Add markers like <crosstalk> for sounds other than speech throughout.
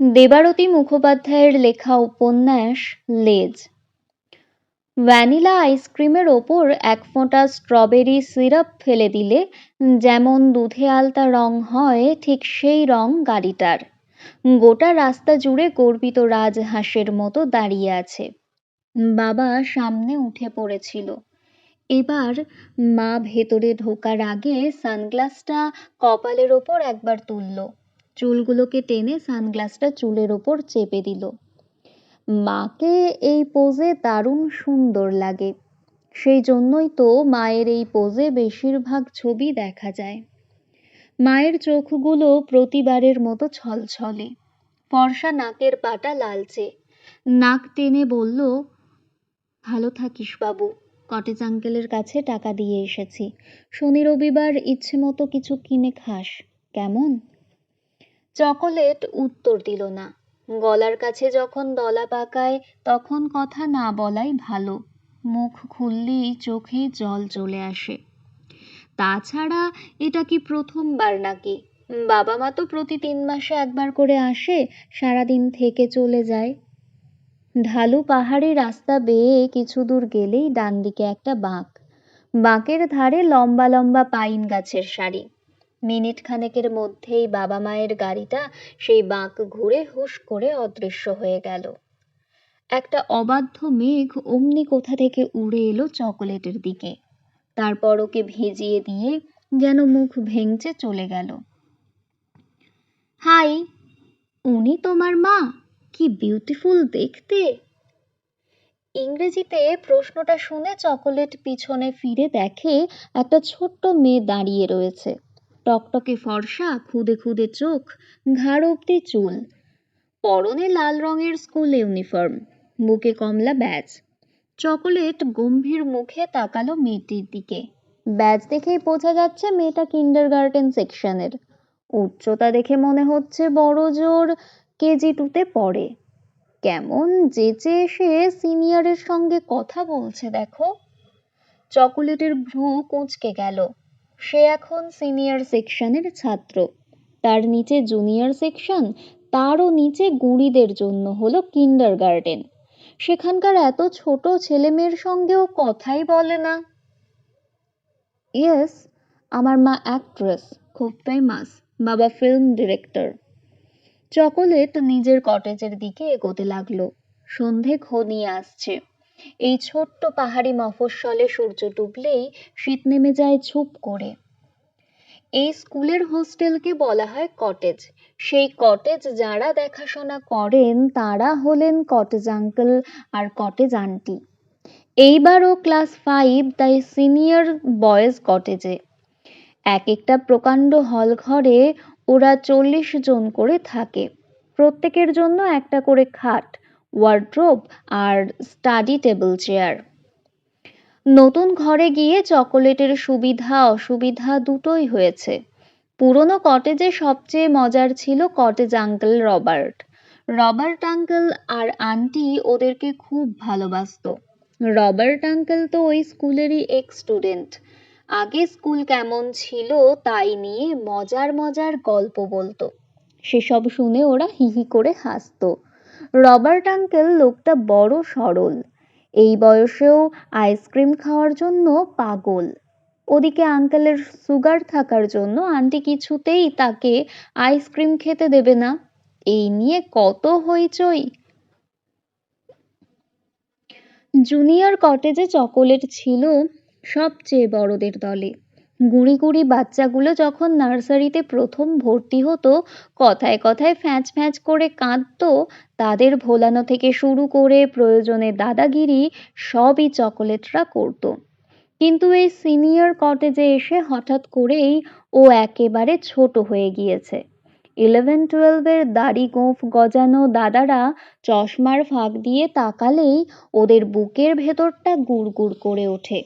দেবারতী মুখোপাধ্যায়ের লেখা উপন্যাস লেজ। ভ্যানিলা আইসক্রিমের ওপর এক ফোঁটা স্ট্রবেরি সিরাপ ফেলে দিলে যেমন দুধে আলতা রং হয়, ঠিক সেই রং গাড়িটার। গোটা রাস্তা জুড়ে গর্বিত রাজহাঁসের মতো দাঁড়িয়ে আছে। বাবা সামনে উঠে পড়েছিল। এবার মা ভেতরে ঢোকার আগে সানগ্লাসটা কপালের ওপর একবার তুলল। চুলগুলোকে টেনে সানগ্লাসটা চুলের ওপর চেপে দিল। মাকে এই পোজে দারুণ সুন্দর লাগে। সেই জন্যই তো মায়ের এই পোজে বেশিরভাগ ছবি দেখা যায়। মায়ের চোখগুলো প্রতিবারের মতো ছলছলে। ফর্সা নাকের পাটা লালচে। নাক টেনে বলল, ভালো থাকিস বাবু, কটেজ আঙ্কেলের কাছে টাকা দিয়ে এসেছি। শনি রবিবার ইচ্ছে মতো কিছু কিনে খাস। কেমন? চকোলেট উত্তর দিল না। গলার কাছে যখন দলা পাকায়, তখন কথা না বলাই ভালো। মুখ খুললেই চোখে জল চলে আসে। তাছাড়া এটা কি প্রথমবার নাকি? বাবা মা তো প্রতি তিন মাসে একবার করে আসে, সারাদিন থেকে চলে যায়। ঢালু পাহাড়ি রাস্তা বেয়ে কিছু দূর গেলেই ডান দিকে একটা বাঁক। বাঁকের ধারে লম্বা লম্বা পাইন গাছের সারি। মিনিট খানেকের মধ্যেই বাবা মায়ের গাড়িটা সেই বাঁক ঘুরে হুশ করে অদৃশ্য হয়ে গেল। একটা অবাধ্য মেঘ অমনি কোথা থেকে উড়ে এলো চকোলেটের দিকে। তারপর ওকে ভিজিয়ে দিয়ে যেন মুখ ভেঙচে চলে গেল। হাই, উনি তোমার মা? কি বিউটিফুল দেখতে। ইংরেজিতে প্রশ্নটা শুনে চকোলেট পিছনে ফিরে দেখে একটা ছোট্ট মেয়ে দাঁড়িয়ে রয়েছে। টকটকে ফর্সা, খুদে খুদে চোখ, ঘাড় অব্দি চুল। পরনে লাল রঙের স্কুল ইউনিফর্ম, বুকে কমলা ব্যাজ। চকোলেট গম্ভীর মুখে তাকালো মেয়েটির দিকে। ব্যাজ দেখেই বোঝা যাচ্ছে মেয়েটা কিন্ডার গার্ডেন সেকশনের। উচ্চতা দেখে মনে হচ্ছে বড় জোর কেজি টুতে পড়ে। কেমন যেচে এসে সিনিয়রের সঙ্গে কথা বলছে দেখো। চকোলেটের ভ্রু কুঁচকে গেল। সে এখন সিনিয়র সেকশনের ছাত্র। তার নিচে জুনিয়র সেকশন, তারও নিচে গুঁড়িদের জন্য হলো কিন্ডার গার্ডেন সেখানকার এত ছোট ছেলেমেয়ের সঙ্গেও কথাই বলে না। ইয়েস, আমার মা অ্যাক্ট্রেস, খুব ফেমাস বাবা ফিল্ম ডিরেক্টর চকোলেট নিজের কটেজের দিকে এগোতে লাগল। সন্ধে ঘনিয়ে আসছে। এই ছোট্ট পাহাড়ি মফস্বলে সূর্য ডুবলেই শীত নেমে যায় ছুপ করে। এই স্কুলের হোস্টেলকে বলা হয় কটেজ। সেই কটেজ যারা দেখাশোনা করেন, তারা হলেন কটেজ আঙ্কেল আর কটেজ আন্টি। এইবারও ক্লাস ফাইভ তাই সিনিয়র বয়েজ কটেজে। এক একটা প্রকাণ্ড হল ঘরে ওরা চল্লিশ জন করে থাকে। প্রত্যেকের জন্য একটা করে খাট। ওয়ার্ড্রোব আর স্টাডি টেবিল চেয়ার নতুন ঘরে গিয়ে চকোলেটের সুবিধা, অসুবিধা দুটোই হয়েছে। পুরনো কটেজে সবচেয়ে মজার ছিল cottage uncle Robert. Robert uncle আর আন্টি ওদেরকে খুব ভালোবাসত। রবার্ট আঙ্কেল তো ওই স্কুলেরই এক স্টুডেন্ট আগে স্কুল কেমন ছিল তাই নিয়ে মজার মজার গল্প বলতো। সেসব শুনে ওরা হিহি করে হাসতো। রবার্ট আঙ্কেল লোকটা বড় সরল। এই বয়সেও আইসক্রিম খাওয়ার জন্য পাগল। ওদিকে আঙ্কেলের সুগার থাকার জন্য আন্টি কিছুতেই তাকে আইসক্রিম খেতে দেবে না। এই নিয়ে কত হইচই। জুনিয়র কটেজে চকোলেট ছিল সবচেয়ে বড়দের দলে। গুঁড়ি গুঁড়ি বাচ্চাগুলো যখন নার্সারিতে প্রথম ভর্তি হতো, কথায় কথায় ফ্যাঁচ ফ্যাঁচ করে কাঁদতো, তাদের ভোলানো থেকে শুরু করে প্রয়োজনে দাদাগিরি সবই চকোলেটরা করতো। কিন্তু এই সিনিয়র কটেজে এসে হঠাৎ করেই ও একেবারে ছোট হয়ে গিয়েছে। ইলেভেন টুয়েলভের দাড়ি গোঁফ গজানো দাদারা চশমার ফাঁক দিয়ে তাকালেই ওদের বুকের ভেতরটা গুড় গুড় করে ওঠে।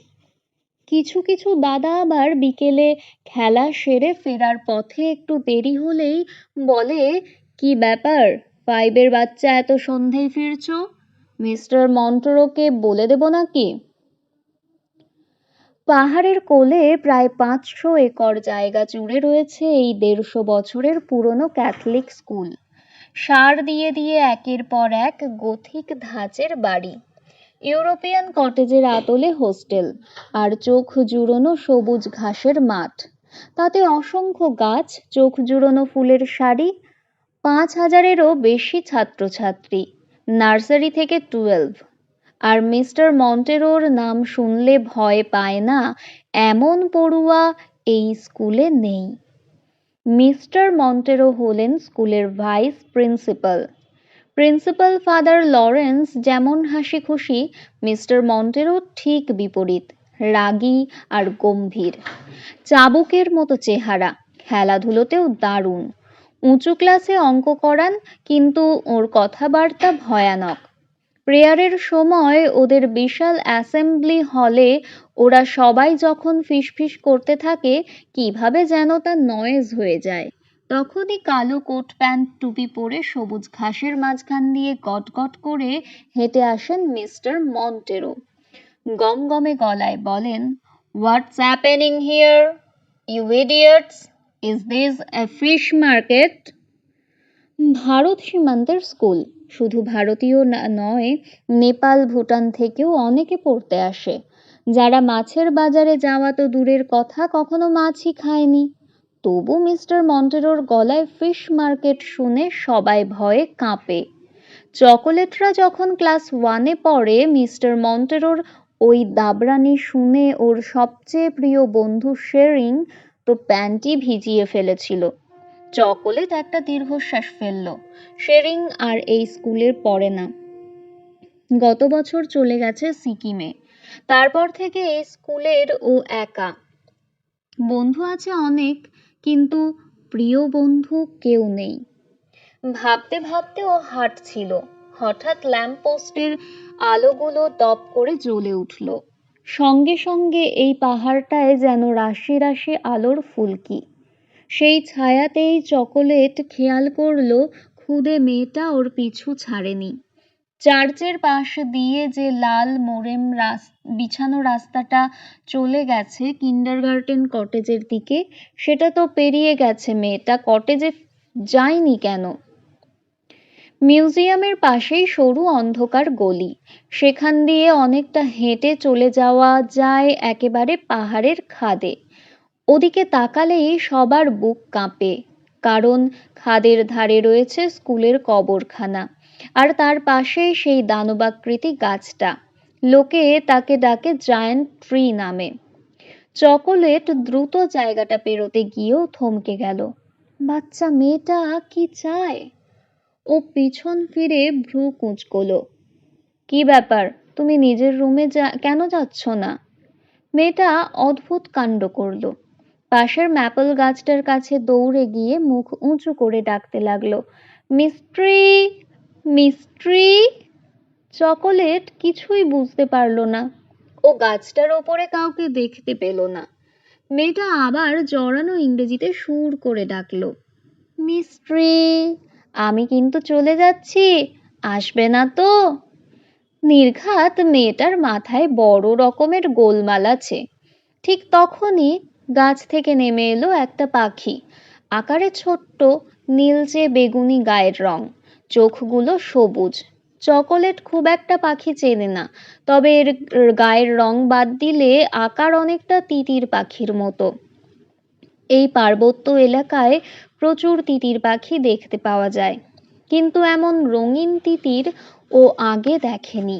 কিছু কিছু দাদা আবার বিকেলে খেলা সেরে ফেরার পথে একটু দেরি হলেই বলে, কি ব্যাপার? ফাইভের বাচ্চা এত সন্ধেয় ফিরছো? মিস্টার মন্টরোকে বলে দেব নাকি? পাহাড়ের কোলে প্রায় পাঁচশো একর জায়গা জুড়ে রয়েছে এই দেড়শো বছরের পুরনো ক্যাথলিক স্কুল। সার দিয়ে দিয়ে একের পর এক গথিক ধাঁচের বাড়ি। ইউরোপিয়ান কটেজের আদলে হোস্টেল আর চোখ জুড়োনো সবুজ ঘাসের মাঠ। তাতে অসংখ্য গাছ, চোখ জুড়োনো ফুলের শাড়ি, পাঁচ হাজারেরও বেশি ছাত্রছাত্রী, নার্সারি থেকে টুয়েলভ। আর মিস্টার মন্টেরোর নাম শুনলে ভয় পায় না, এমন পড়ুয়া এই স্কুলে নেই। মিস্টার মন্টেরো হলেন স্কুলের vice principal. Principal father Lawrence যেমন হাসি খুশি, মিস্টার মন্টেরও ঠিক বিপরীত, রাগী আর গম্ভীর। চাবুকের মতো চেহারা, খেলাধুলোতেও দারুণ। উঁচু ক্লাসে অঙ্ক করান, কিন্তু ওর কথাবার্তা ভয়ানক। প্রেয়ারের সময় ওদের বিশাল অ্যাসেম্বলি হলে ওরা সবাই যখন ফিসফিস করতে থাকে, কীভাবে যেন তা নয়েজ হয়ে যায়। তখনই কালো কোট প্যান্ট, টুপি পরে সবুজ ঘাসের মাঝখান দিয়ে গটগট করে হেঁটে আসেন মিস্টার মন্টেরো। গমগমে গলায় বলেন what's happening here you idiots is this a fish market Bharat সীমান্তের স্কুল। শুধু ভারতীয় নয়, নেপাল, ভুটান থেকেও অনেকে পড়তে আসে। যারা মাছের বাজারে যাওয়া তো দূরের কথা, কখনো মাছই খায়নি। তবু মিস্টার মন্টেরোর গলায় ফিশ মার্কেট শুনে সবাই ভয়ে কাঁপে। চকোলেটরা যখন ক্লাস ওয়ানে পড়ে, মিস্টার মন্টেরোর ওই দাবরানি শুনে ওর সবচেয়ে প্রিয় বন্ধু শেরিং তো প্যান্টি ভিজিয়ে ফেলেছিল। চকোলেট একটা দীর্ঘশ্বাস ফেলল। শেরিং আর এই স্কুলে পড়ে না। গত বছর চলে গেছে সিকিমে। তারপর থেকে এই স্কুলের ও একা। বন্ধু আছে অনেক কিন্তু প্রিয় বন্ধু কেউ নেই। ভাবতে ভাবতে ও হাঁটছিল। হঠাৎ ল্যাম্পপোস্টের আলোগুলো দপ করে জ্বলে উঠল। সঙ্গে সঙ্গে এই পাহাড়টায় যেন রাশি রাশি আলোর ফুলকি। সেই ছায়াতেই চকোলেট খেয়াল করল, খুদে মেয়েটা ওর পিছু ছাড়েনি। চার্চের পাশ দিয়ে যে লাল মোরেম রাস, বিছানো রাস্তাটা চলে গেছে কিন্ডারগার্টেন কটেজের দিকে, সেটা তো পেরিয়ে গেছে মেয়েটা, কটেজে যায়নি কেন? মিউজিয়ামের পাশেই সরু অন্ধকার গলি, সেখান দিয়ে অনেকটা হেঁটে চলে যাওয়া যায় একেবারে পাহাড়ের খাদে। ওদিকে তাকালেই সবার বুক কাঁপে, কারণ খাদের ধারে রয়েছে স্কুলের কবরখানা। আর তার পাশেই সেই দানবাকৃতি গাছটা। লোকে তাকে ডাকে জায়ান্ট ট্রি নামে। চকোলেট দ্রুত জায়গাটা পেরোতে গিয়েও থমকে গেল। বাচ্চা মেয়েটা কি চায়? ও পিছন ফিরে ভ্রু কুঁচকোলো। কি ব্যাপার? তুমি নিজের রুমে যা, কেন যাচ্ছ না? মেয়েটা অদ্ভুত কাণ্ড করল। পাশের ম্যাপল গাছটার কাছে দৌড়ে গিয়ে মুখ উঁচু করে ডাকতে লাগল মিস্ট্রি মিস্ট্রি চকোলেট কিছুই বুঝতে পারল না। ও গাছটার ওপরে কাউকে দেখতে পেল না। মেয়েটা আবার জড়ানো ইংরেজিতে সুর করে ডাকলো মিস্ট্রি আমি কিন্তু চলে যাচ্ছি, আসবে না তো? নির্ঘাত মেয়েটার মাথায় বড় রকমের গোলমাল আছে। ঠিক তখনই গাছ থেকে নেমে এলো একটা পাখি, আকারে ছোট্ট, নীলচে বেগুনি গায়ের রং। চোখগুলো সবুজ। চকোলেট খুব একটা পাখি চেনে না, তবে এর গায়ের রং বাদ দিলে আকার অনেকটা তিতির পাখির মতো। এই পার্বত্য এলাকায় প্রচুর তিতির পাখি দেখতে পাওয়া যায়, কিন্তু এমন রঙিন তিতির ও আগে দেখেনি।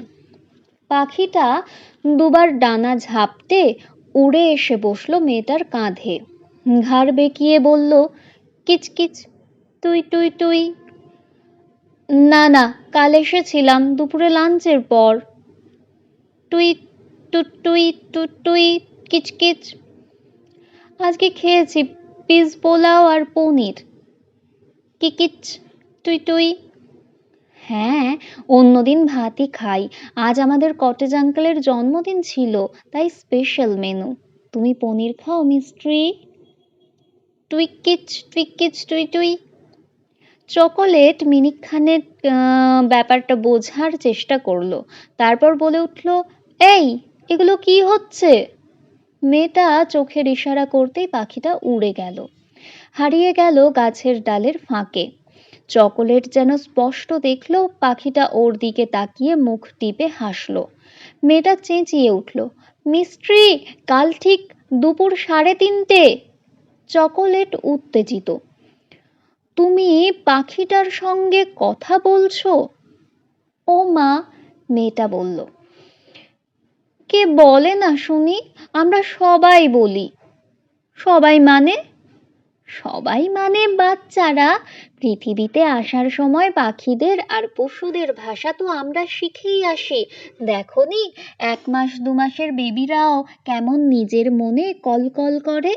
পাখিটা দুবার ডানা ঝাপটে উড়ে এসে বসল মেয়েটার কাঁধে। ঘাড় বেঁকিয়ে বলল, কিচকিচ, তুই তুই তুই। না না, কাল এসেছিলাম, দুপুরে লাঞ্চের পর। তুই টু, টুই টু, টুই কিচকিচ আজকে খেয়েছি পিস পোলাও আর পনির। কিকিচ তুই তুই হ্যাঁ অন্যদিন ভাতই খাই। আজ আমাদের কটেজ আঙ্কেলের জন্মদিন ছিল, তাই স্পেশাল মেনু তুমি পনির খাও মিস্ট্রি তুই কিচ তুই কিচ তুই তুই চকোলেট মিনিট খানেক আহ, ব্যাপারটা বোঝার চেষ্টা করল। তারপর বলে উঠল এই এগুলো কি হচ্ছে? মেয়েটা চোখের ইশারা করতেই পাখিটা উড়ে গেল। হারিয়ে গেল গাছের ডালের ফাঁকে। চকোলেট যেন স্পষ্ট দেখল পাখিটা ওর দিকে তাকিয়ে মুখ টিপে হাসল। মেয়েটা চেঁচিয়ে উঠল মিস্ট্রি কাল ঠিক দুপুর সাড়ে তিনটে। চকোলেট উত্তেজিত তুমি পাখিটার সঙ্গে কথা বলছো? ও মা, মেয়েটা বলল। কে বলে না শুনি, আমরা সবাই বলি। সবাই মানে? সবাই মানে বাচ্চারা। পৃথিবীতে আসার সময় পাখিদের আর পশুদের ভাষা তো আমরা শিখেই আসি। দেখনি এক মাস, দু মাসের বেবিরাও কেমন নিজের মনে কলকল করে?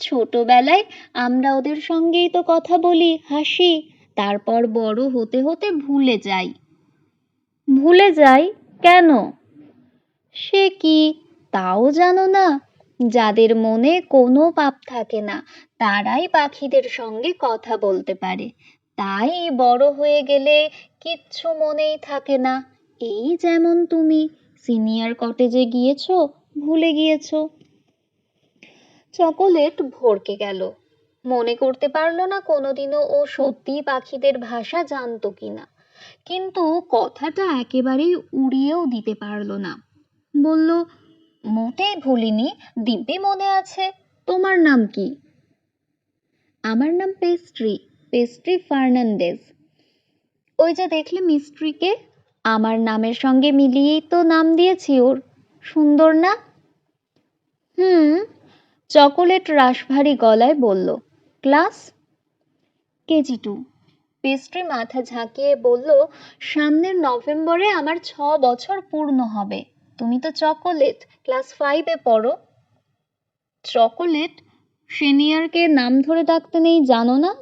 ছোটবেলায় আমরা ওদের সঙ্গেই তো কথা বলি হাসি। তারপর বড় হতে হতে ভুলে যাই। ভুলে যাই? কেন? সে কি? তাও জানো না। যাদের মনে কোনো পাপ থাকে না তারাই পাখিদের সঙ্গে কথা বলতে পারে। তাই বড় হয়ে গেলে কিচ্ছু মনেই থাকে না। এই যেমন তুমি সিনিয়র কটেজে গিয়েছো ভুলে গিয়েছো। চকোলেট ভরকে গেল। মনে করতে পারল না কোনোদিনও ও সত্যি পাখিদের ভাষা জানতো কিনা। কিন্তু কথাটা একেবারেই উড়িয়েও দিতে পারল না। বলল মোটেই ভুলিনি, দিব্যি মনে আছে। তোমার নাম কি? আমার নাম পেস্ট্রি পেস্ট্রি ফার্নান্ডেজ ওই যে দেখলে মিস্ট্রিকে আমার নামের সঙ্গে মিলিয়েই তো নাম দিয়েছি ওর। সুন্দর না? হুম চকোলেট রাশভারী গলায় বলল, ক্লাস কেজি টু পেস্ট্রি মাথা ঝাঁকিয়ে বলল, সামনের নভেম্বরে আমার ছ বছর পূর্ণ হবে। তুমি তো চকোলেট ক্লাস ফাইভে পড়ো। চকোলেট সিনিয়রকে নাম ধরে ডাকতে নেই, জানো না?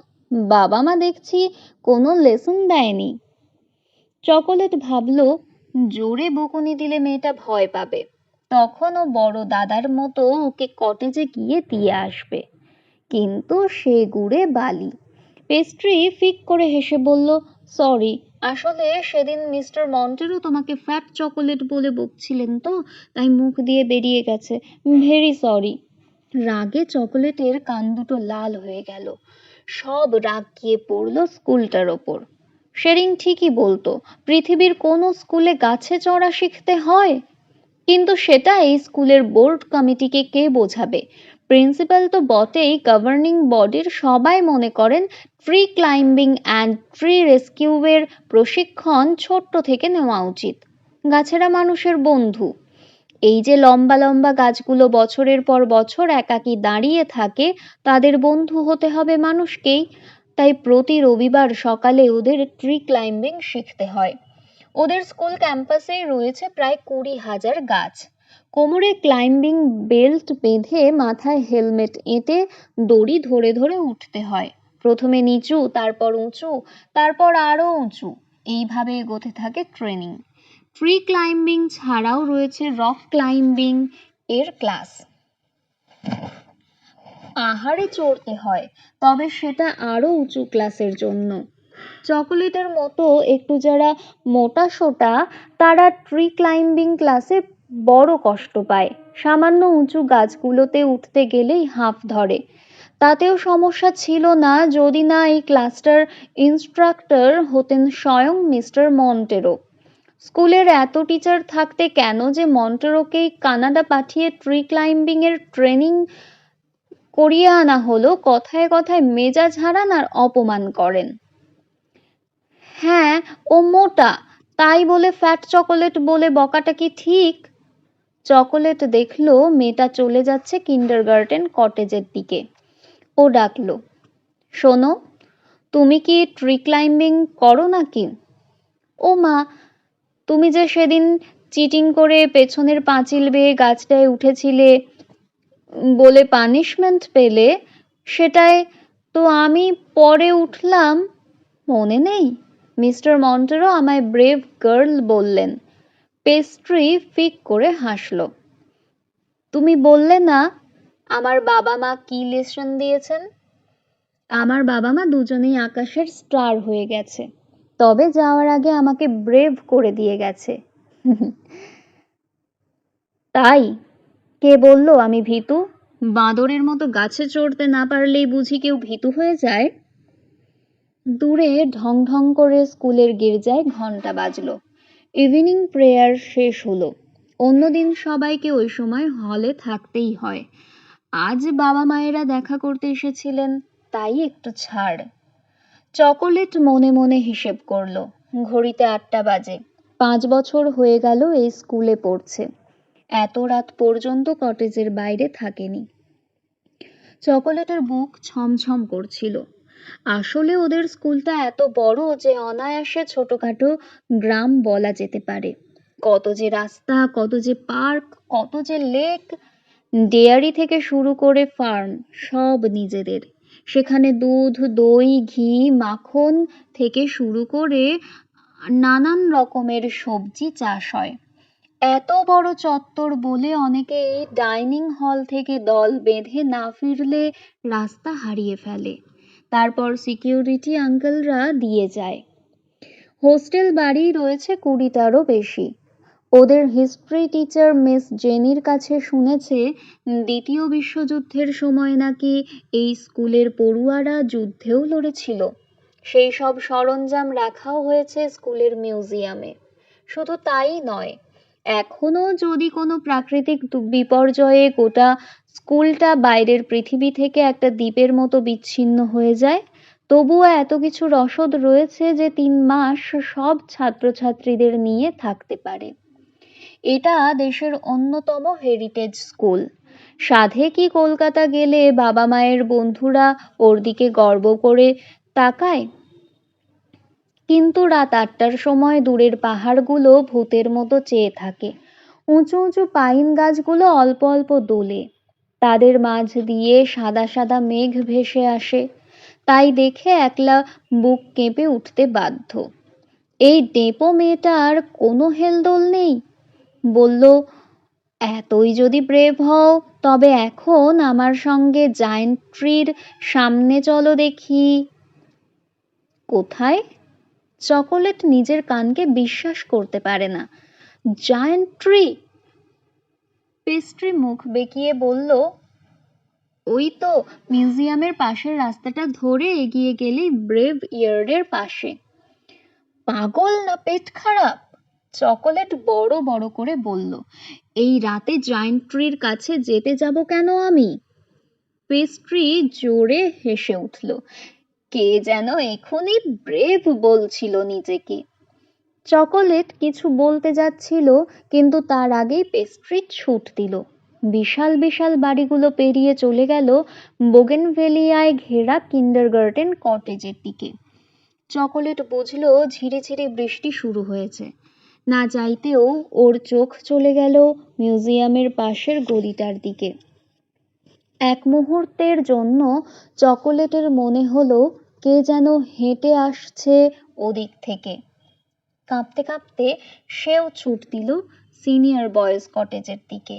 বাবা মা দেখছি কোনো লেসন দেয়নি। চকোলেট ভাবল, জোরে বকুনি দিলে মেয়েটা ভয় পাবে। তখন ও বড় দাদার মতো ওকে কটেজে গিয়ে দিয়ে আসবে। কিন্তু সে গুড়ে বালি। পেস্ট্রি ফিক করে হেসে বলল সরি আসলে সেদিন মিস্টার মন্টেরও তোমাকে ফ্যাট চকোলেট বলে বকছিলেন তো, তাই মুখ দিয়ে বেরিয়ে গেছে। ভেরি সরি রাগে চকোলেটের কান দুটো লাল হয়ে গেল। সব রাগ গিয়ে পড়ল স্কুলটার ওপর। সেরিং ঠিকই বলতো, পৃথিবীর কোনো স্কুলে গাছে চড়া শিখতে হয়? কিন্তু সেটা এই স্কুলের বোর্ড কমিটিকে কে বোঝাবে? প্রিন্সিপাল তো বটেই গভর্নিং বডির সবাই মনে করেন ট্রি ক্লাইম্বিং অ্যান্ড ট্রি রেস্কিউয়ের প্রশিক্ষণ ছোট্ট থেকে নেওয়া উচিত। গাছেরা মানুষের বন্ধু। এই যে লম্বা লম্বা গাছগুলো বছরের পর বছর একাকী দাঁড়িয়ে থাকে, তাদের বন্ধু হতে হবে মানুষকেই। তাই প্রতি রবিবার সকালে ওদের ট্রি ক্লাইম্বিং শিখতে হয়। ওদের স্কুল ক্যাম্পাসেই রয়েছে প্রায় কুড়ি হাজার গাছ। কোমরে ক্লাইম্বিং বেল্ট বেঁধে মাথায় হেলমেট এঁটে দড়ি ধরে ধরে উঠতে হয়। প্রথমে নিচু, তারপর উঁচু, তারপর আরও উঁচু। এইভাবে এগোতে থাকে ট্রেনিং। ট্রি ক্লাইম্বিং ছাড়াও রয়েছে রক ক্লাইম্বিং এর ক্লাস। পাহাড়ে চড়তে হয়, তবে সেটা আরও উঁচু ক্লাসের জন্য। চকোলেটের মতো একটু যারা মোটা সোটা, তারা ট্রি ক্লাইম্বিং ক্লাসে বড় কষ্ট পায়। সামান্য উঁচু গাছগুলোতে উঠতে গেলেই হাঁফ ধরে। তাতেও সমস্যা ছিল না যদি না এই ক্লাসটার ইনস্ট্রাক্টর হতেন স্বয়ং মিস্টার মন্টেরো। স্কুলের এত টিচার থাকতে কেন যে মন্টেরোকেই কানাডা পাঠিয়ে ট্রি ক্লাইম্বিং এর ট্রেনিং করিয়ে আনা হলো, কথায় কথায় মেজাজ হারান আর অপমান করেন। হ্যাঁ ও মোটা। তাই বলে ফ্যাট চকোলেট বলে বকাটা কি ঠিক? চকোলেট দেখল, মেয়েটা চলে যাচ্ছে কিন্ডার গার্ডেন কটেজের দিকে। ও ডাকলো, শোনো, তুমি কি ট্রি ক্লাইম্বিং করো নাকি? ও মা, তুমি যে সেদিন চিটিং করে পেছনের পাঁচিল বেয়ে গাছটায় উঠেছিলে বলে পানিশমেন্ট পেলে, সেটায় তো আমি পরে উঠলাম, মনে নেই? মিস্টার মন্টেরো আমায় ব্রেভ গার্ল বললেন। পেস্ট্রি ফিক করে হাসল। তুমি বললে না, আমার বাবা মা কি লেসন দিয়েছেন? আমার বাবা মা দুজনেই আকাশের স্টার হয়ে গেছে। তবে যাওয়ার আগে আমাকে ব্রেভ করে দিয়ে গেছে। <laughs> তাই, কে বলল আমি ভীতু? বাঁদরের মতো গাছে চড়তে না পারলেই বুঝি কেউ ভীতু হয়ে যায়? দূরে ঢং ঢং করে স্কুলের গির্জায় ঘণ্টা বাজলো। ইভিনিং প্রেয়ার শেষ হলো। অন্যদিন সবাইকে ওই সময় হলে থাকতেই হয়। আজ বাবা মায়েরা দেখা করতে এসেছিলেন, তাই একটু ছাড়। চকোলেট মনে মনে হিসেব করল, ঘড়িতে আটটা বাজে। পাঁচ বছর হয়ে গেল এই স্কুলে পড়ছে। এত রাত পর্যন্ত কটেজের বাইরে থাকেনি। চকোলেটের বুক ছমছম করছিল। আসলে ওদের স্কুলটা এত বড় যে অনায়াসে ছোটখাটো গ্রাম বলা যেতে পারে। কত যে রাস্তা, কত যে পার্ক, কত যে লেক, ডেয়ারি থেকে শুরু করে ফার্ম সব নিজেদের। সেখানে দুধ, দই, ঘি, মাখন থেকে শুরু করে নানান রকমের সবজি চাষ হয়। এত বড় চত্বর বলে অনেকে ডাইনিং হল থেকে দল বেঁধে না ফিরলে রাস্তা হারিয়ে ফেলে। তারপর সিকিউরিটি আঙ্কেলরা দিয়ে যায়। হোস্টেল বাড়ি রয়েছে কুড়িটারও বেশি। ওদের হিস্ট্রি টিচার মিস জেনির কাছে শুনেছে, দ্বিতীয় বিশ্বযুদ্ধের সময় নাকি এই স্কুলের পড়ুয়ারা যুদ্ধেও লড়েছিল। সেই সব সরঞ্জাম রাখাও হয়েছে স্কুলের মিউজিয়ামে শুধু তাই নয়, এখনও যদি কোনো প্রাকৃতিক বিপর্যয়ে গোটা স্কুলটা বাইরের পৃথিবী থেকে একটা দ্বীপের মতো বিচ্ছিন্ন হয়ে যায়। তবুও এত কিছু রসদ রয়েছে যে তিন মাস সব ছাত্রছাত্রীদের নিয়ে থাকতে পারে। এটা দেশের অন্যতম হেরিটেজ স্কুল সাধে কি কলকাতা গেলে বাবা মায়ের বন্ধুরা ওর দিকে গর্ব করে তাকায়? কিন্তু রাত আটটার সময় দূরের পাহাড়গুলো ভূতের মতো চেয়ে থাকে। উঁচু উঁচু পাইন গাছগুলো অল্প অল্প দোলে। তাদের মাঝ দিয়ে সাদা সাদা মেঘ ভেসে আসে। তাই দেখে একলা বুক কেঁপে উঠতে বাধ্য। এই ডেপো মেয়েটার কোনো হেলদোল নেই? বলল, এতই যদি ব্রেভ হও, তবে এখন আমার সঙ্গে জায়েন্ট ট্রির সামনে চলো দেখি। কোথায়? চকোলেট নিজের কানকে বিশ্বাস করতে পারে না। জায়েন্ট ট্রি পেস্ট্রি মুখ বেঁকিয়ে বলল, ওই তো, মিউজিয়ামের পাশের রাস্তাটা ধরে এগিয়ে গেলেই ব্রেভ ইয়ার্ডের পাশে। পাগল না পেট খারাপ? চকোলেট বড় বড় করে বলল, এই রাতে জায়েন্ট ট্রির কাছে যেতে যাব কেন আমি? পেস্ট্রি জোরে হেসে উঠল, কে যেন এখনই ব্রেভ বলছিল নিজেকে। চকোলেট কিছু বলতে যাচ্ছিল, কিন্তু তার আগেই পেস্ট্রি ছুট দিল। বিশাল বিশাল বাড়িগুলো পেরিয়ে চলে গেল বোগেনভেলিয়ায় ঘেরা কিন্ডারগার্টেন কটেজের দিকে। চকোলেট বুঝলো ঝিরে ঝিরে বৃষ্টি শুরু হয়েছে। না চাইতেও ওর চোখ চলে গেল মিউজিয়ামের পাশের গলিটার দিকে। এক মুহূর্তের জন্য চকোলেটের মনে হলো, কে যেন হেঁটে আসছে ওদিক থেকে। কাঁপতে কাঁপতে সেও ছুট দিল সিনিয়র বয়েজ কটেজের দিকে।